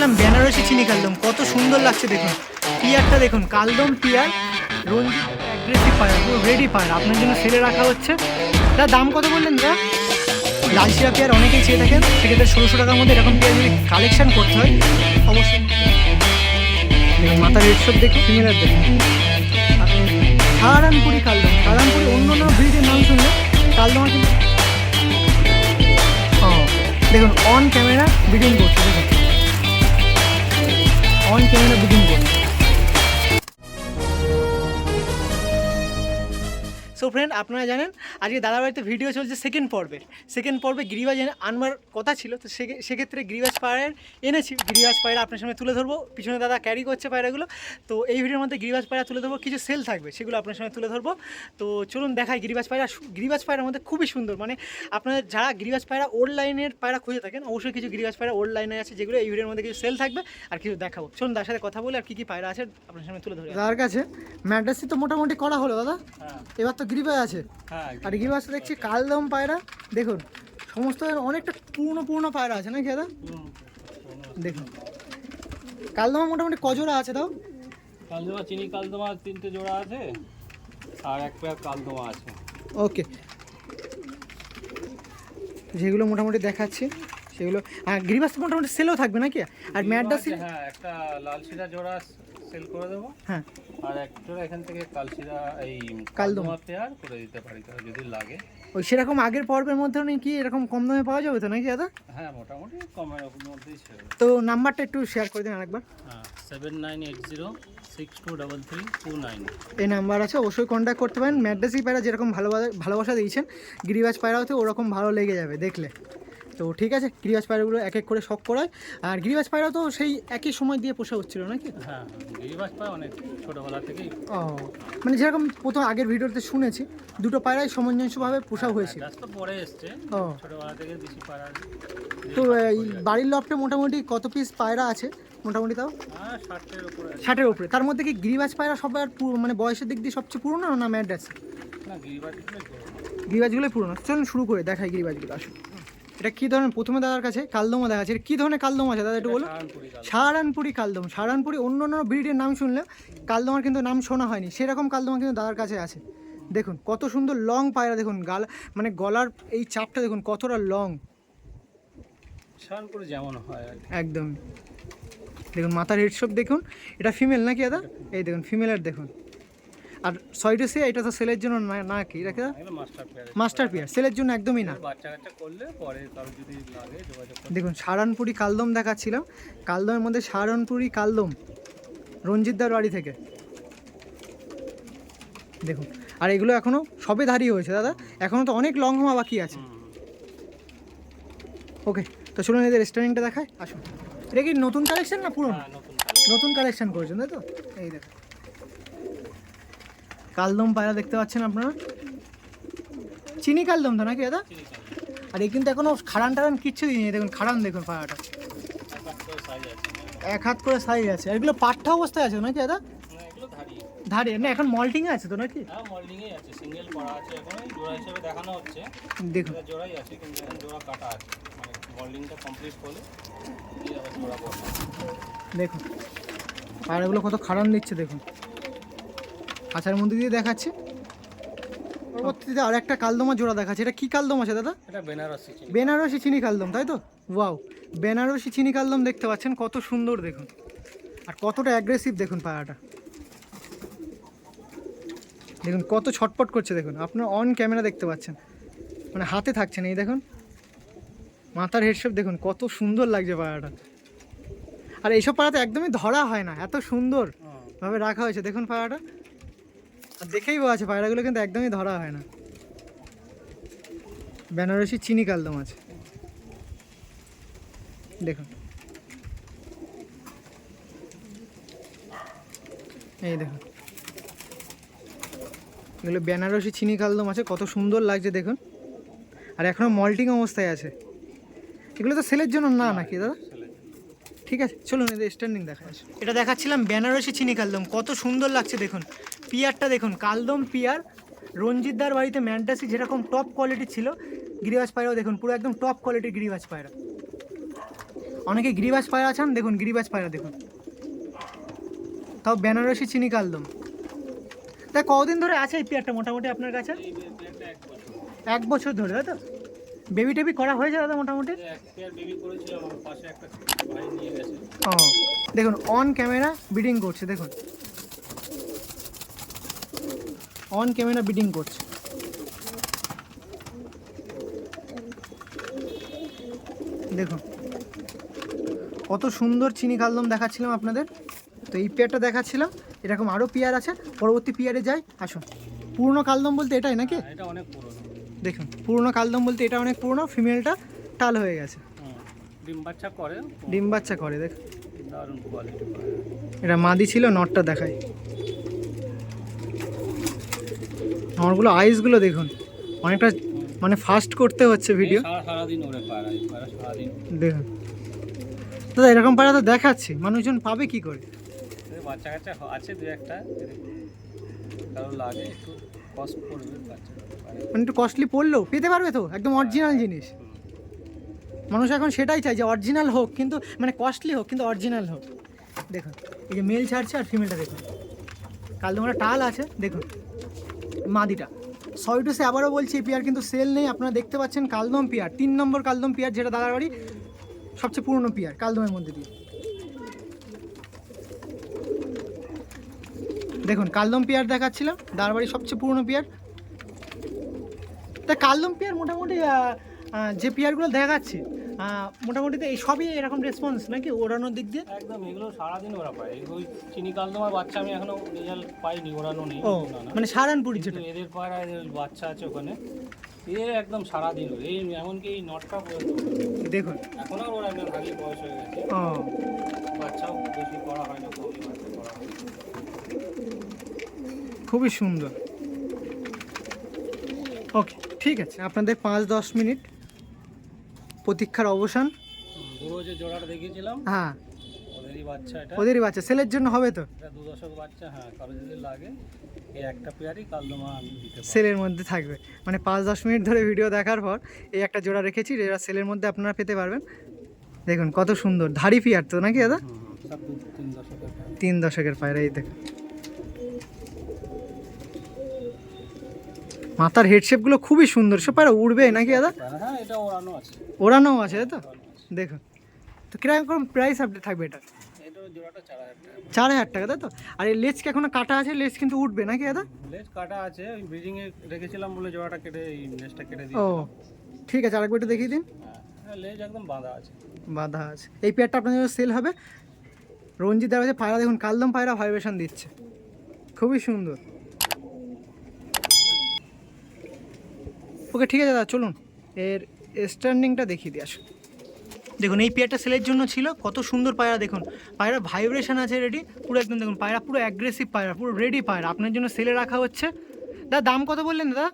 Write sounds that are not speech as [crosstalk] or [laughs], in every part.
দেখাচ্ছিলাম বেনারসি চিনি কালদম, কত সুন্দর লাগছে দেখুন। পিয়ারটা দেখুন, কালদম পিয়ার রঞ্জিত পায়রা পুরো রেডি পায়রা আপনার জন্য সেলে রাখা হচ্ছে। তার দাম কত বললেন দাদা? লালশিরা পেয়ার অনেকেই চেয়ে থাকেন, সেক্ষেত্রে ষোলোশো টাকার মধ্যে এরকম পেয়ার যদি কালেকশন করতে হয়, অবশ্যই। মাথার রেডশপ দেখুন ফিমেলার দেখুন। সাহারানপুরি কালদম সাহারানপুরি অন্য অন্য ব্রিডের নাম শুনলে কালদমা কিন্তু দেখুন অন ক্যামেরা বিডিং করছে দেখুন অন ফ্রেন্ড আপনারা জানেন আজকে দাদার বাড়িতে ভিডিও চলছে সেকেন্ড পর্বের সেকেন্ড পর্বে গিরিবাজ এনে আনবার কথা ছিল তো সেক্ষেত্রে গিরিবাজ পায়রার এনেছি। গিরিবাজ পায়রা আপনার সামনে তুলে ধরবো। পিছনে দাদা ক্যারি করছে পায়রাগুলো। তো এই ভিডিওর মধ্যে গিরিবাজ পায়রা তুলে ধরবো। কিছু সেল থাকবে সেগুলো আপনার সামনে তুলে ধরবো। তো চলুন দেখাই গিরিবাজ পায়রা গিরিবাজ পায়রার মধ্যে খুবই সুন্দর। মানে আপনারা যারা গিরিবাজ পায়রা ওল্ড লাইনের পায়রা খুঁজে থাকেন অবশ্যই কিছু গিরিবাজ পায়রা ওল্ড লাইনে আছে যেগুলো এই ভিডিওর মধ্যে কিছু সেল থাকবে আর কিছু দেখাবো। চলুন তার সাথে কথা বলে আর কী কী পায়রা আছে আপনার সামনে তুলে ধরে। দাদার কাছে ম্যাড্রাসি তো মোটামুটি করা হলো দাদা। এবার তো গিরিবাজ আছে? হ্যাঁ আর গিরিবাজ দেখছি কালদম পায়রা। দেখুন সমস্ত অনেকটা পুরনো পুরনো পায়রা আছে নাকি দাদা? দেখুন। কালদমা মোটামুটি কজোড়া আছে তাও? কালদমা চিনি কালদমা তিনটে জোড়া আছে আর এক পেয়ার কালদমা আছে। ওকে। যেগুলো মোটামুটি দেখাচ্ছি সেগুলো আর গিরিবাস তো মোটামুটি সেলও থাকবে নাকি? আর ম্যাডাসি হ্যাঁ একটা লাল শিরা জোড়া সেল করে দেবো। হ্যাঁ। আর এক জোড়া এখান থেকে কালশিরা এই কালদমা। পেয়ার করে দিতে পারি তাহলে যদি লাগে। ওই সেরকম আগের পর্বের মধ্যেও নেই কি এরকম কম দামে পাওয়া যাবে তো নাকি দাদা? হ্যাঁ মোটামুটি কমের মধ্যেই তো নাম্বারটা একটু শেয়ার করে দিন আরেকবার। হ্যাঁ seven nine eight zero six two double three two nine এই নাম্বার আছে অবশ্যই কন্ট্যাক্ট করতে পারেন। ম্যাড্রাসি পায়রা যেরকম ভালোবাসা ভালোবাসা দিয়েছেন গিরিবাজ পায়রাতে ওরকম ভালো লেগে যাবে দেখলে। তো ঠিক আছে গিরিবাজ পায়রাগুলো এক এক করে শখ করায়। আর গিরিবাজ পায়রা তো সেই একই সময় দিয়ে পোষা হচ্ছিল নাকি? হ্যাঁ গিরিবাস পায় অনেক ছোটোবেলা থেকেই। ও মানে যেরকম প্রথম আগের ভিডিওতে শুনেছি দুটো পায়রাই সামঞ্জস্যভাবে পোষা হয়েছিল। তো পরে এসছে ও। ছোটোবেলা থেকে বেশি পাড়া তো এই বাড়ির লফটে মোটামুটি কত পিস পায়রা আছে? মোটামুটি তাও? হ্যাঁ ষাটের উপরে আছে। তার মধ্যে কি গিরিবাজ পায়রা সবার মানে বয়সের দিক দিয়ে সবচেয়ে পুরনো না ম্যাড্রাস না গিরিবাস গিরিবাজগুলোই পুরনো। চলুন শুরু করে দেখাই গিরিবাজগুলো আসুন। এটা কী ধরনের? প্রথমে দাদার কাছে কালদমা দেখা আছে এটা কী ধরনের কালদম আছে? দাদা একটু বলুন। সাহারানপুরি কালদমা। সাহারানপুরি কালদম। সাহারানপুরি অন্য অন্য ব্রিডের নাম শুনলে কালদমার কিন্তু নাম শোনা হয়নি। সেরকম কালদমা কিন্তু দাদার কাছে আছে। দেখুন কত সুন্দর লং পায়রা দেখুন গাল মানে গলার এই চাপটা দেখুন কতটা লং। সাহারানপুরি যেমন হয় একদম। দেখুন মাথার হেডশপ দেখুন। এটা ফিমেল নাকি দাদা? এই দেখুন ফিমেলের দেখুন। আর ছয় সয়ডেসে এটা তো সেলের জন্য না না কি? এগুলো মাস্টার পিয়ার। সেলের জন্য একদমই না। দেখুন সাহারানপুরি কালদম দেখাচ্ছিলাম। কালদমের মধ্যে সাহারানপুরি কালদম রঞ্জিতদার বাড়ি থেকে। দেখুন আর এগুলো এখনও সবে দাঁড়িয়ে হয়েছে দাদা। এখনও তো অনেক লং হওয়া বাকি আছে। ওকে তো চলুন এদের রেস্টুরেন্টটা দেখায় আসুন। এটা কি নতুন কালেকশন না পুরনো? হ্যাঁ নতুন কালেকশন করেছেন তাই তো? এই দেখুন। কালদম পায়রা দেখতে পাচ্ছেন আপনারা? চিনি কালদম তো নাকি দাদা? আর এই কিন্তু এখনও খাড়ান টাড়ান কিচ্ছু দিইনি। দেখুন, খাড়ান দেখুন পায়রাটা। এক হাত করে সাইজ আছে। আর এগুলো পাঠা অবস্থায় আছে নাকি দাদা? এগুলো ধারে না, এখন মল্টিং আছে তো নাকি? হ্যাঁ মল্ডিংয়ে আছে সিঙ্গেল আছে এখন জোড়া হিসেবে দেখানো। হচ্ছে দেখুন জোড়াই আছে কিন্তু এখন জোড়া কাটা আছে মানে মল্ডিংটা কমপ্লিট আবার জোড়া দেখুন। পায়রাগুলো কত খাড়ান দিচ্ছে, দেখুন। আচার মধ্যে দিয়ে দেখাচ্ছে। পরবর্তীতে আর একটা কালদমা জোড়া দেখাচ্ছে। এটা কি কালদম আছে দাদা? এটা বেনারসি চিনি। বেনারসি চিনি কালদম তাই তো? ওয়াও বেনারসি চিনি কালদম দেখতে পাচ্ছেন কত সুন্দর দেখুন। আর কতটা অ্যাগ্রেসিভ দেখুন পায়রাটা দেখুন কত ছটপট করছে দেখুন। আপনার অন ক্যামেরা দেখতে পাচ্ছেন। মানে হাতে থাকছেন এই দেখুন। মাথার হেডশেপ দেখুন কত সুন্দর লাগছে পায়রাটা আর এইসব পায়রাতে একদমই ধরা হয় না এত সুন্দর। ভাবে রাখা হয়েছে। দেখুন আর দেখেই বোঝা আছে পায়রাগুলো কিন্তু একদমই ধরা হয় না। বেনারসি চিনি কালদম আছে। দেখুন। এই দেখুন। এগুলো বেনারসি চিনি কালদম আছে, কত সুন্দর লাগছে দেখুন। আর এখনও মল্টিং অবস্থায় আছে। এগুলো তো সেলের জন্য না নাকি দাদা? ঠিক আছে, চলুন এদের স্ট্যান্ডিং দেখা এটা দেখাচ্ছিলাম বেনারসি চিনি কালদম, কত সুন্দর লাগছে দেখুন। পিয়ারটা দেখুন, কালদম পিয়ার। রঞ্জিতদার বাড়িতে ম্যান্টাসি যেরকম টপ কোয়ালিটি ছিল, গিরিবাজ পায়রাও দেখুন, পুরো একদম টপ কোয়ালিটির গিরিবাজ পায়রা। অনেকে গিরিবাজ পায়রা আছেন দেখুন, গিরিবাজ পায়রা দেখুন। তাও বেনারসি চিনি কালদম। তা কতদিন ধরে আছে এই পেয়ারটা মোটামুটি আপনার কাছে? এক বছর ধরে, তাই তো? বেবি টেবি করা হয়েছে দাদা মোটামুটি? ও, দেখুন অন ক্যামেরা বিডিং করছে, দেখুন। অন ক্যামেরা বিডিং করছে। দেখুন কত সুন্দর চিনি কালদম দেখাচ্ছিলাম আপনাদের। তো এই পেয়ারটা দেখাচ্ছিলাম এরকম আরও পেয়ার আছে পরবর্তী পেয়ারে যাই আসুন। পুরনো কালদম বলতে এটাই নাকি? হ্যাঁ, এটা অনেক পুরনো। দেখুন পুরনো কালদম বলতে এটা অনেক পুরনো ফিমেলটা টাল হয়ে গেছে। ডিম বাচ্চা করে ডিম বাচ্চা করে দেখ দারুণ কোয়ালিটি এটা মাদি ছিল নটটা দেখাই। আমারগুলো আইসগুলো দেখুন। অনেকটা মানে ফাস্ট করতে হচ্ছে ভিডিও দেখুন। দাদা এরকম পাড়া তো দেখাচ্ছি মানুষজন পাবে কি করে? বাচ্চা কাচ্চা আছে দু একটা কারও লাগে একটু কষ্ট পড়বে মানে একটু কস্টলি পড়লেও পেতে পারবে তো একদম অরিজিনাল জিনিস। মানুষ এখন সেটাই চাই যে অরিজিনাল হোক কিন্তু মানে কস্টলি হোক কিন্তু অরিজিনাল হোক। দেখুন এই যে মেল ছাড়ছে আর ফিমেলটা দেখুন। কাল তোমরা টাল আছে দেখুন। মাদিটা। সরি টু সে আবারও বলছি, এই পেয়ার কিন্তু সেল নেই। আপনারা দেখতে পাচ্ছেন কালদম পেয়ার। তিন নম্বর কালদম পেয়ার, যেটা দাদার বাড়ি, সবচেয়ে পুরনো পেয়ার, কালদমের মধ্যে দিয়ে। দেখুন, কালদম পেয়ার দেখাচ্ছিলাম, দাদার বাড়ির সবচেয়ে পুরনো পেয়ার। তা কালদম পেয়ার মোটামুটি যে পেয়ারগুলো দেখাচ্ছি মোটামুটি তো এই সবই এরকম রেসপন্স নাকি ওড়ানোর দিক দিয়ে? একদম এগুলো সারাদিন ওরা পায়। এই ওই চিনি কাল তোমার বাচ্চা আমি এখনও রেজাল্ট পাইনি ওড়ানো নেই। ও মানে সারানপুরি যেটা। এদের এদের বাচ্চা আছে ওখানে। এ একদম সারাদিন। এই এমনকি এই নটটা পর্যন্ত। দেখুন। এখন আর ওরা একদম হাগি বয়স হয়ে গেছে। ও। বাচ্চাও বেশি করা হয় না কমই বাচ্চা করা হয়। খুবই সুন্দর। ওকে ঠিক আছে আপনাদের পাঁচ দশ মিনিট। প্রতীক্ষার অবসান? হুম, যে জোড়াটা দেখিয়েছিলাম হ্যাঁ। ওদেরই বাচ্চা এটা। ওদেরই বাচ্চা সেলের জন্য হবে তো? এটা দু দশক বাচ্চা হ্যাঁ কারও যদি লাগে এই একটা পেয়ারই কালদমা আমি দিতে পারি সেলের মধ্যে থাকবে। মানে পাঁচ দশ মিনিট ধরে ভিডিও দেখার পর এই একটা জোড়া রেখেছি যেটা সেলের মধ্যে আপনারা পেতে পারবেন। দেখুন কত সুন্দর ধাড়ি পিয়ার তো নাকি দাদা? তিন দশকের পায়রা এই দেখুন। মাথার হেডশেপগুলো খুবই সুন্দর। সব পায়রা উড়বে নাকি দাদা? হ্যাঁ এটা ওড়ানো আছে। তাই তো। দেখুন তো কীরকম প্রাইস আপডেট থাকবে এটা? চার হাজার টাকা। তাই তো? আর এই লেজ এখনও কাটা আছে লেজ কিন্তু উঠবে নাকি দাদা? লেজ কাটা আছে ব্রিজিং এ রেখেছিলাম বলে জোড়াটা কেটে এই লেজটা কেটে দিই ও ঠিক আছে আরেকবার একটু দেখিয়ে দিন। হ্যাঁ লেজ একদম বাঁধা আছে। বাঁধা আছে। এই পেয়ারটা আপনার জন্য সেল হবে। রঞ্জিত দেওয়া আছে পায়রা দেখুন কালদম পায়রা ভাইব্রেশন দিচ্ছে। খুবই সুন্দর। ওকে, ঠিক আছে দাদা, চলুন। এর স্ট্যান্ডিংটা দেখিয়ে দিয়ে আসুন। দেখুন, এই পেয়ারটা সেলের জন্য ছিল, কত সুন্দর পায়রা, দেখুন। পায়রা ভাইব্রেশন আছে রেডি পুরো একদম, দেখুন, পায়রা পুরো অ্যাগ্রেসিভ পায়রা, পুরো রেডি পায়রা। আপনার জন্য সেলে রাখা হচ্ছে। দাদা দাম কত বললেন দাদা?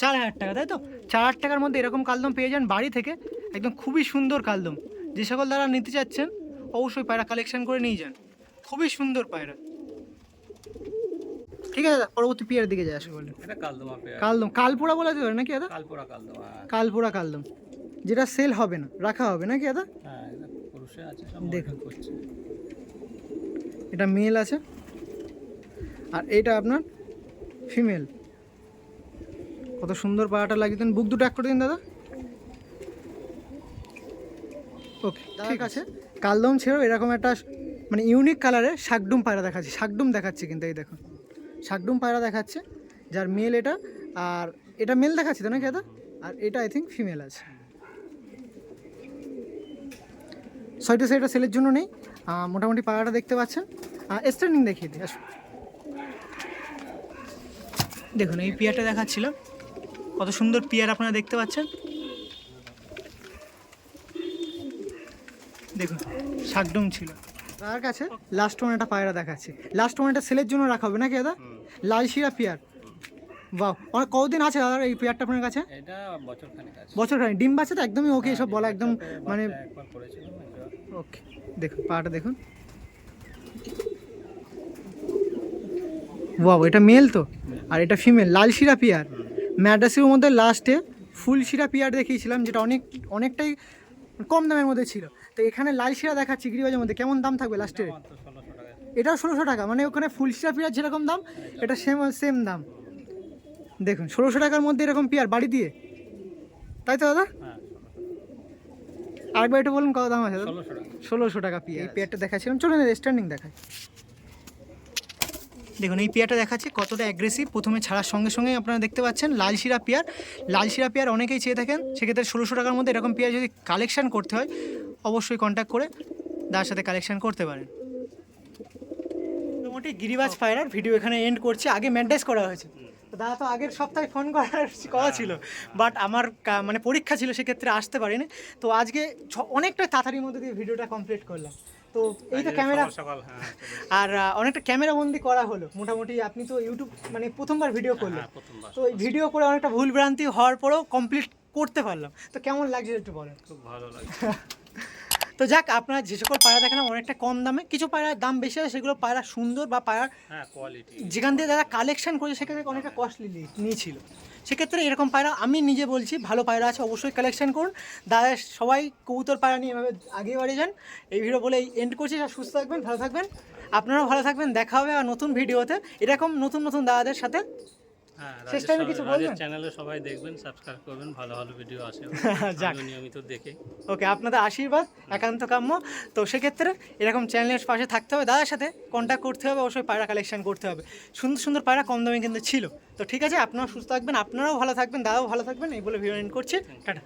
চার হাজার টাকা, তাই তো? চার হাজার টাকার মধ্যে এরকম কালদম পেয়ে যান বাড়ি থেকে। একদম খুবই সুন্দর কালদম। যে সকল দ্বারা নিতে চাচ্ছেন, অবশ্যই পায়রা কালেকশন করে নিয়ে যান। খুবই সুন্দর পায়রা। ঠিক আছে দাদা পরবর্তী পিয়ার দিকে বললেন এটা কালদমা পেয়ার। কালদম কালপোড়া বলা যাবে নাকি দাদা? কালপোড়া কালদমা। হ্যাঁ। কালপোড়া কালদম। যেটা সেল হবে না রাখা হবে নাকি দাদা? হ্যাঁ আছে দেখুন। দেখুন এটা মেল আছে। আর এটা আপনার ফিমেল কত সুন্দর পাড়াটা লাগিয়ে দেন। বুক দুটো এক করে দিন দাদা। ওকে ঠিক আছে। কালদম ছেড়েও এরকম একটা মানে ইউনিক কালারে শাকডুম পায়রা দেখাচ্ছি। শাকডুম দেখাচ্ছি কিন্তু এই দেখুন। শাকডুম পায়রা দেখাচ্ছে, যার মেল এটা, আর এটা মেল দেখাচ্ছে তো নাকি দাদা? আর এটা আই থিঙ্ক ফিমেল আছে। ছয়টা সেটা সেলের জন্য নেই মোটামুটি পাড়াটা দেখতে পাচ্ছেন। স্ট্যান্ডিং দেখিয়ে দিই, আসুন। দেখুন, এই পিয়ারটা দেখাচ্ছিল কত সুন্দর পিয়ার আপনারা দেখতে পাচ্ছেন। দেখুন, শাকডুম ছিল। তার কাছে? লাস্ট ওয়ান একটা পায়রা দেখাচ্ছি। লাস্ট ওয়ান একটা সেলের জন্য রাখা হবে নাকি দাদা? লাল শিরা পিয়ার। বাহ অনেক কতদিন আছে দাদা এই পেয়ারটা আপনার কাছে? এটা বছর খানিক আছে। খানি ডিম বাচ্চা তো একদমই ওকে সব বলা একদম মানে একবার ওকে দেখুন পাটা দেখুন। বাহ এটা মেল তো? আর এটা ফিমেল লাল শিরা পিয়ার ম্যাডাসির মধ্যে লাস্টে ফুল শিরা পিয়ার দেখিয়েছিলাম যেটা অনেক অনেকটাই কম দামের মধ্যে ছিল। তো এখানে লাল শিরা দেখাচ্ছি গিরিবাজের মধ্যে। কেমন দাম থাকবে লাস্টে মাত্র ষোলোশো টাকা। এটাও ষোলোশো টাকা মানে ওখানে ফুল শিরা পিয়ার যেরকম দাম এটা সেম সেম দাম। দেখুন ষোলোশো টাকার মধ্যে এরকম পিয়ার বাড়ি দিয়ে? তাই তো দাদা? হ্যাঁ আরেকবার একটু বলুন কত দাম আছে দাদা? ষোলোশো টাকা। ষোলোশো টাকা পিয়া এই পেয়ারটা দেখাচ্ছিলাম চলুন স্ট্যান্ডিং দেখায় দেখুন এই পেয়ারটা দেখাচ্ছি কতটা অ্যাগ্রেসিভ প্রথমে ছাড়ার সঙ্গে সঙ্গে আপনারা দেখতে পাচ্ছেন লাল শিরা পেয়ার। লাল শিরা পেয়ার অনেকেই চেয়ে থাকেন সেক্ষেত্রে ষোলোশো টাকার মধ্যে এরকম পেয়ার যদি কালেকশান করতে হয় অবশ্যই কন্ট্যাক্ট করে দাদার সাথে কালেকশন করতে পারেন। মোটামুটি গিরিবাজ পায়রার ভিডিও এখানে এন্ড করছি। আগে ম্যান্ডাইজ করা হয়েছে। তো দাদা তো আগের সপ্তাহে ফোন করার কথা ছিল। বাট আমার মানে পরীক্ষা ছিল সেক্ষেত্রে আসতে পারিনি। তো আজকে অনেকটা তাড়াতাড়ির মধ্যে দিয়ে ভিডিওটা কমপ্লিট করলাম। তো এই তো ক্যামেরা হ্যাঁ আর অনেকটা ক্যামেরা বন্দি করা হলো। মোটামুটি আপনি তো ইউটিউব মানে প্রথমবার ভিডিও করলেন। হ্যাঁ তো এই ভিডিও করে অনেকটা ভুল ভ্রান্তি হওয়ার পরেও কমপ্লিট করতে পারলাম। তো কেমন লাগছে একটু বলেন? খুব ভালো লাগে [laughs] তো যাক আপনারা যে সকল পায়রা দেখেন অনেকটা কম দামে। কিছু পায়রার দাম বেশি হয় সেগুলো পায়রা সুন্দর বা পায়রার হ্যাঁ কোয়ালিটি যেখান থেকে যারা কালেকশন করেছে সেখান থেকে অনেকটা কস্টলি নিয়েছিল। সেক্ষেত্রে এরকম পায়রা আমি নিজে বলছি ভালো পায়রা আছে অবশ্যই কালেকশন করুন। দাদা সবাই কবুতর পায়রা নিয়ে এভাবে আগিয়ে বাড়িয়ে যান। এই ভিডিও বলে এন্ড করছি আর সুস্থ থাকবেন ভালো থাকবেন। আপনারাও ভালো থাকবেন দেখা হবে আর নতুন ভিডিওতে এরকম নতুন নতুন দাদাদের সাথে শেষ রাজেশ time এ সবাই- কিছু বলবেন? চ্যানেলে সবাই দেখবেন সাবস্ক্রাইব করবেন ভালো ভালো ভিডিও আসে [laughs] যাক। নিয়মিত দেখে। ওকে আপনাদের আশীর্বাদ একান্ত কাম্য। তো সেক্ষেত্রে এরকম চ্যানেলের পাশে থাকতে হবে দাদার সাথে কন্ট্যাক্ট করতে হবে অবশ্যই পায়রা কালেকশন করতে হবে। সুন্দর সুন্দর পায়রা কম দামে কিন্তু ছিল। তো ঠিক আছে আপনারাও সুস্থ থাকবেন আপনারাও ভালো থাকবেন দাদাও ভালো থাকবেন এই বলে ভিডিও এন্ড করছি। টাটা।